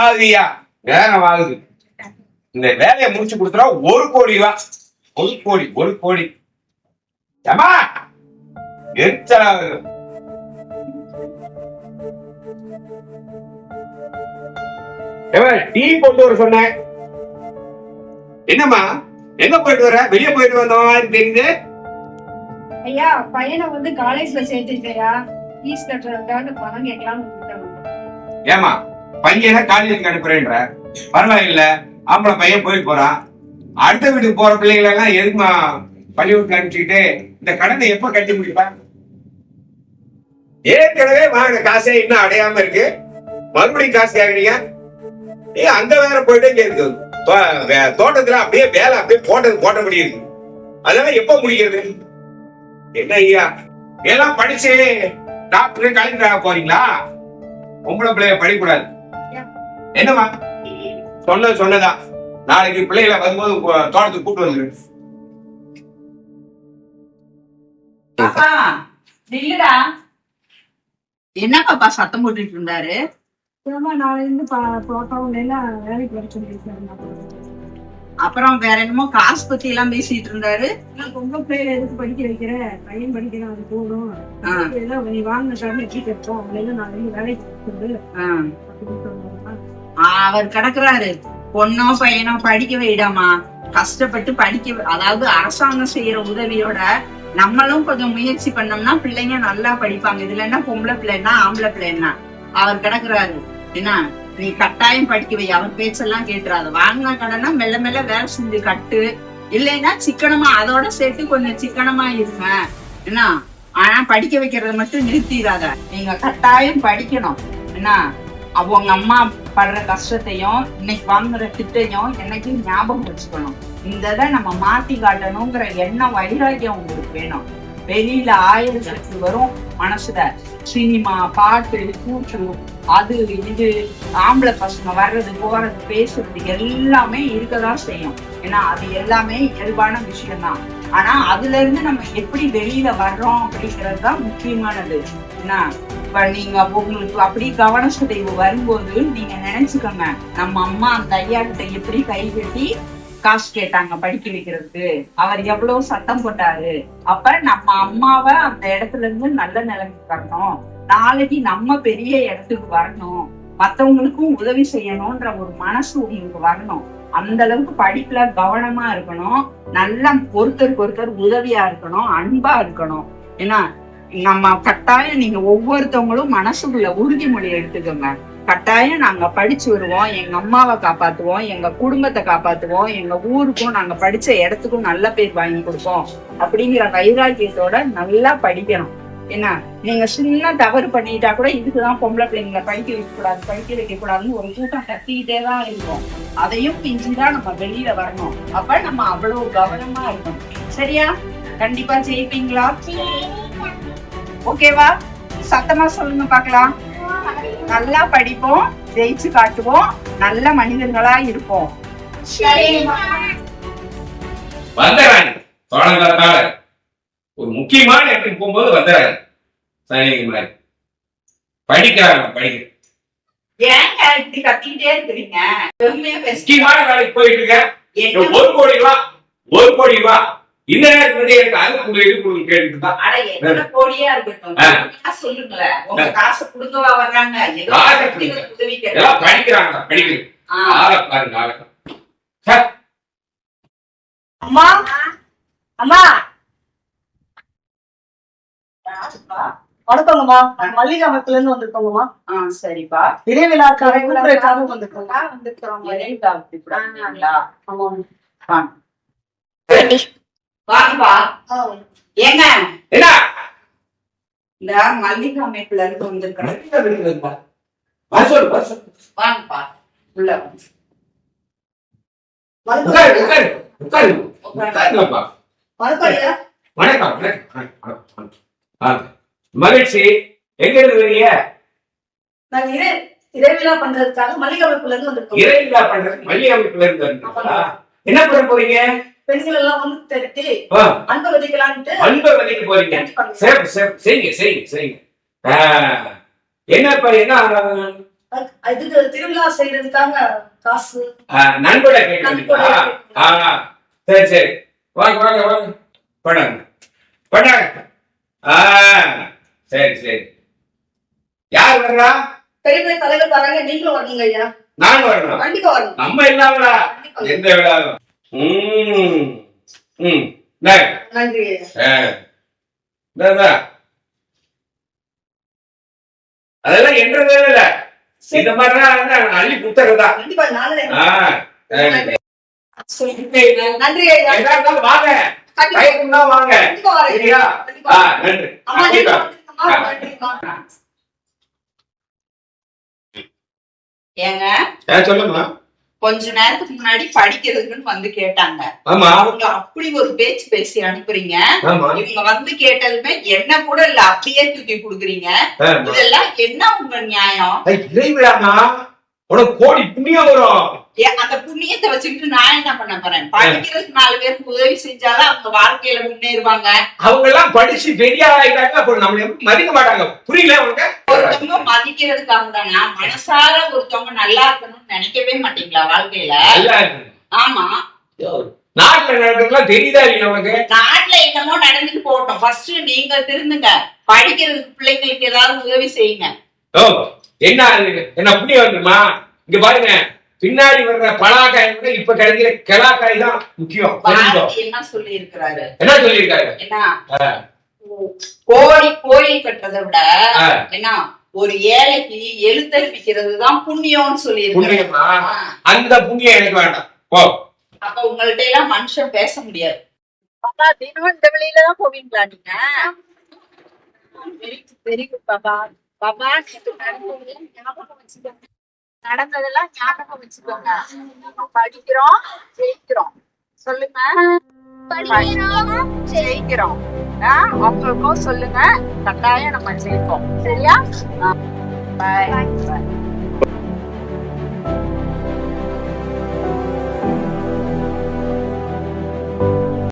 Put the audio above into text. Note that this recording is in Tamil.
ஆகுதுயா நேரம் ஆகுது இந்த வேலையை முடிச்சு கொடுத்துறா ஒரு கோடி ரூபா. ஒரு கோடி ஒரு கோடி. ஏமா எரிச்சலா வருது. ஏம்மா, டீ கொண்டு வர சொன்னேன் என்னம்மா? எங்க போயிட்டு வர? வெளியே போயிட்டு வந்த மாதிரி தெரியுது. ஐயா பையனை வந்து காலேஜ்ல சேர்த்துட்டேயா ஃபீஸ் கட்டுறதுக்காக பணம் கேட்கலாம்னு. ஏமா பையனை காலேஜுக்கு அனுப்புறேன்ற. பரவாயில்ல ஆம்பளை பையன் போயிட்டு போறான். அடுத்த வீட்டுக்கு போற பிள்ளைகளை எல்லாம் எதுக்குமா பள்ளிக்கூடத்துல அனுப்பிச்சுக்கிட்டு இந்த கடனை எப்ப கட்டி முடிப்பேன் ஏற்கனவே வாங்கின காசே இன்னும் அடையாம இருக்கு. மறுபடியும் காசு கேக்குறீங்க? ஏ அங்க வேற போயிட்டே இங்க இருக்கு. தோ- வே- தோட்டத்துல அப்படியே வேலை அப்படியே போட்டது போட்டபடி இருக்கு. அதெல்லாம் எப்ப முடிக்கிறது? என்ன ஐயா? எல்லாம் படிச்சு டாக்டர் கலெக்டர் ஆக போறீங்களா? பொம்பளை பிள்ளைய படிக்கூடாது என்னம்மா? சொன்னது சொன்னதா நாளைக்கு பிள்ளைகளை வரும்போது தோட்டத்துக்கு கூட்டு வந்துரு. என்ன பாப்பா சத்தம் போட்டுட்டு இருந்தாரு? அப்புறமா வேற என்னமோ காசு பத்தி எல்லாம் பேசிட்டு இருந்தாரு? நான் பொம்பளை பிள்ளைகளை எதுக்கு படிக்க வைக்கிறேன் பையன் படிக்கிறான் அது போதும். எல்லாம் நீ வாங்கின கடனை எப்படி கட்டோம் அவங்க நாளைக்கு வேலைக்கு அவர் கிடக்குறாரு. பொண்ணோ பையனோ படிக்க வைடாமா? கஷ்டப்பட்டு படிக்க அதாவது அரசாங்கம் செய்யற உதவியோட நம்மளும் கொஞ்சம் முயற்சி பண்ணோம்னா பிள்ளைங்க நல்லா படிப்பாங்க. இதுல என்ன பொம்பளை பிள்ளைன்னா ஆம்பளை பிள்ளைன்னா? அவர் கிடக்குறாரு. என்ன? நீ கட்டாயம் படிக்க வை. அவர் பேச்செல்லாம் கேட்டுறாத. வாங்கின கடனா மெல்ல மெல்ல வேலை செஞ்சு கட்டு. இல்லைன்னா சிக்கனமா அதோட சேர்த்து கொஞ்சம் சிக்கனமா இருங்க. என்ன? ஆனா படிக்க வைக்கிறத மட்டும் நிறுத்திடாத. நீங்க கட்டாயம் படிக்கணும். என்ன? அவங்க அம்மா படுற கஷ்டத்தையும் இன்னைக்கு வாங்குற திட்டையும் என்னைக்கும் ஞாபகம் வச்சுக்கணும். இந்த இதை நம்ம மாத்தி காட்டணுங்கிற எண்ணம் வைராக்கியம் உங்களுக்கு வேணும். வெளியில ஆயிரத்துக்கு வரும் மனசுல. சினிமா பாட்டு கூற்று அது இது ஆம்பளை பசங்க வர்றது போறது பேசுறது எல்லாமே இருக்கதான் செய்யும். ஏன்னா அது எல்லாமே இயல்பான விஷயம்தான். ஆனா அதுல இருந்து நம்ம எப்படி வெளியில வர்றோம் அப்படிங்கிறது தான் முக்கியமானது. என்ன? நீங்க உங்களுக்கு அப்படி கவன சிதைவு வரும்போது நீங்க நினைச்சுக்கோங்க நம்ம அம்மா அந்த ஐயா கிட்ட எப்படி கை கட்டி காசு கேட்டாங்க படிக்க வைக்கிறதுக்கு? அவர் எவ்வளவு சத்தம் போட்டாரு? அப்ப நம்ம அம்மாவை அந்த இடத்துல இருந்து நல்ல நிலைமைக்கு வரணும். நாளைக்கு நம்ம பெரிய இடத்துக்கு வரணும். மத்தவங்களுக்கும் உதவி செய்யணும்ன்ற ஒரு மனசு உங்களுக்கு வரணும். அந்த அளவுக்கு படிப்புல கவனமா இருக்கணும். நல்லா ஒருத்தருக்கு ஒருத்தர் உதவியா இருக்கணும் அன்பா இருக்கணும். ஏன்னா நம்ம கட்டாயம் நீங்க ஒவ்வொருத்தவங்களும் மனசுக்குள்ள உறுதிமொழி எடுத்துக்கோங்க. கட்டாயம் நாங்க படிச்சு வருவோம் எங்க அம்மாவை காப்பாத்துவோம் எங்க குடும்பத்தை காப்பாத்துவோம் எங்க ஊருக்கும் நாங்க படிச்ச இடத்துக்கும் நல்ல பேர் வாங்கி கொடுப்போம் அப்படிங்கிற வைராக்கியத்தோட நல்லா படிக்கணும். என்ன? நீங்க சின்ன தவறு பண்ணிட்டா கூட இதுக்குதான் பொம்பளை பிள்ளைங்களை படிக்க வைக்க கூடாது படிக்க வைக்க கூடாதுன்னு ஒரு கூட்டம் கத்திக்கிட்டே தான் இருக்கும் அதையும் பிஞ்சுதான் நம்ம வெளியில வரணும். அப்ப நம்ம அவ்வளவு கவனமா இருக்கணும். சரியா? கண்டிப்பா ஜெயிப்பீங்களா? ஓகேவா? சத்தமா சொல்லுங்க பார்க்கலாம். நல்லா படிப்போம் ஜெயிச்சு காட்டுவோம். நல்ல மனிதர்களா இருப்போம். வந்துடுறாங்க தொடங்காத்தால ஒரு முக்கியமான இடத்துக்கு போகும்போது வந்துடுறாங்க சைனிக்கு முன்னாடி படிக்கிறாங்க படிக்க. ஏங்க இப்படி கத்திக்கிட்டே இருக்கிறீங்க? முக்கியமான வேலைக்கு போயிட்டு இருக்கேன். ஒரு கோடி ரூபா ஒரு கோடி ரூபா. அது காசு கொடுங்கவா வர்றாங்க? எல்லாம் கேட்கறாங்க. படிக்கிறாங்க படிக்கிறது ஆ. ஆளை பாருங்க ஆளை சார் அம்மா. அம்மா. யாருப்பா? வணக்கங்கம்மா. மல்லிகாமத்துல இருந்து வந்திருக்கோங்கம்மா. ஆ, சரிப்பா. இறைவிழாக்காக கூப்பிடுறதுக்காக கூட அப்படிங்களா? ஆமாம். வாங்கப்பா. ஏங்க? என்ன? இந்த மல்லிகை அமைப்புல இருந்து வந்திருக்கிறேன். வாங்கப்பா. உள்ள மகிழ்ச்சி. எங்க இருந்து வரீங்க? இறை இறைவிழா பண்றதுக்காக மல்லிகாமத்துல இருந்து வந்திருக்கோம். இறைவிழா பண்றது மல்லிகை அமைப்புல இருந்து? என்ன பண்ண போறீங்க? பெண்கள் எல்லாம் வந்து திரட்டி அன்பை விதைக்கலான்ட்டு அன்பை விதைக்க போறீங்க. சிறப்பு செய்யுங்க செய்யுங்க செய்யுங்க. ஆ, என்ன இப்ப என்ன இதுக்கு திருவிழா செய்யறதுக்காக காசு. நண்பட கேட்கறீங்களா சரி சரி. வாங்க வாங்க வாங்க. பண்ணாங்க பண்ணாங்க ஆ சரி சரி. யார் வர்றா? பெரிய தலைவர் வராங்க. நீங்களும் வரணுங்க ஐயா. நான் வரணும். கண்டிப்பா வரணும். நம்ம இல்லாமலா. எந்த விழாவும். நன்றி. அதெல்லாம் என்றதே இல்ல. இந்த மாதிரிலாம் அள்ளி குத்துறதா கண்டிப்பா நானே ஆ சரி. நன்றி. வாங்க. வாங்க. நன்றி. ஏங்க? சொல்லுமா கொஞ்ச நேரத்துக்கு முன்னாடி படிக்கிறதுக்குன்னு வந்து கேட்டாங்க. அவங்க அப்படி ஒரு பேச்சு பேசி அனுப்புறீங்க. இவங்க வந்து கேட்டதுமே என்ன கூட இல்ல அப்படியே தூக்கி கொடுக்குறீங்க. இதெல்லாம் என்ன உங்க நியாயம்? உனக்கு கோடி புண்ணியம் வரும். அந்த புண்ணியத்தை வச்சுக்கிட்டு நான் என்ன பண்ண போறேன்? படிக்கிறதுக்கு நாலு பேருக்கு உதவி செஞ்சாதான் அவங்க வாழ்க்கையில முன்னேறுவாங்க. அவங்க எல்லாம் படிச்சு பெரிய ஆயிட்டாங்க அப்புறம் நம்மள மதிக்க மாட்டாங்க. புரியல உனக்கு ஒருத்தவங்க மதிக்கிறதுக்காக தானா? மனசார ஒருத்தவங்க நல்லா இருக்கணும்னு நினைக்கவே மாட்டீங்களா வாழ்க்கையில? ஆமா. நாட்டுல நடக்கிறதுலாம் தெரியுதா இல்லையா உனக்கு நாட்டுல என்னமோ நடந்துட்டு போகட்டும். ஃபர்ஸ்ட் நீங்க திருந்துங்க. படிக்கிறதுக்கு பிள்ளைங்களுக்கு ஏதாவது உதவி செய்யுங்க. என்ன? என்ன புண்ணியம் வந்துருமா? இங்க பாருங்க. பின்னாடி வர்ற பலாக்காய் விட இப்ப கிடைக்கிற கிளாக்காய் தான் முக்கியம். என்ன சொல்லி இருக்கிறாரு என்ன சொல்லியிருக்காரு? என்ன ஆ. கோடி கோயில் கட்டுறதை விட. என்ன ஒரு ஏழைக்கு எழுத்தறிவிக்கிறது தான் புண்ணியம்னு சொல்லி புண்ணியமா? அந்த புண்ணியம் எனக்கு வேண்டாம். போ. அப்ப உங்கள்ட்ட எல்லாம் மனுஷன் பேச முடியாது. பாப்பா தினம் இந்த வழியில தான் போவீங்களா நீங்க? வெரி வெரி குட் பாப்பா. பாப்பா ஞாபகம் வச்சுக்கோங்க நடந்ததெல்லாம் ஞாபகம் வச்சுக்கோங்க. படிக்கிறோம் ஜெயிக்கிறோம். சொல்லுங்க. படிக்கிறோம் ஜெயிக்கிறோம். அவங்களுக்கும் சொல்லுங்க. கட்டாயம் நம்ம ஜெயிப்போம். சரியா? பாய்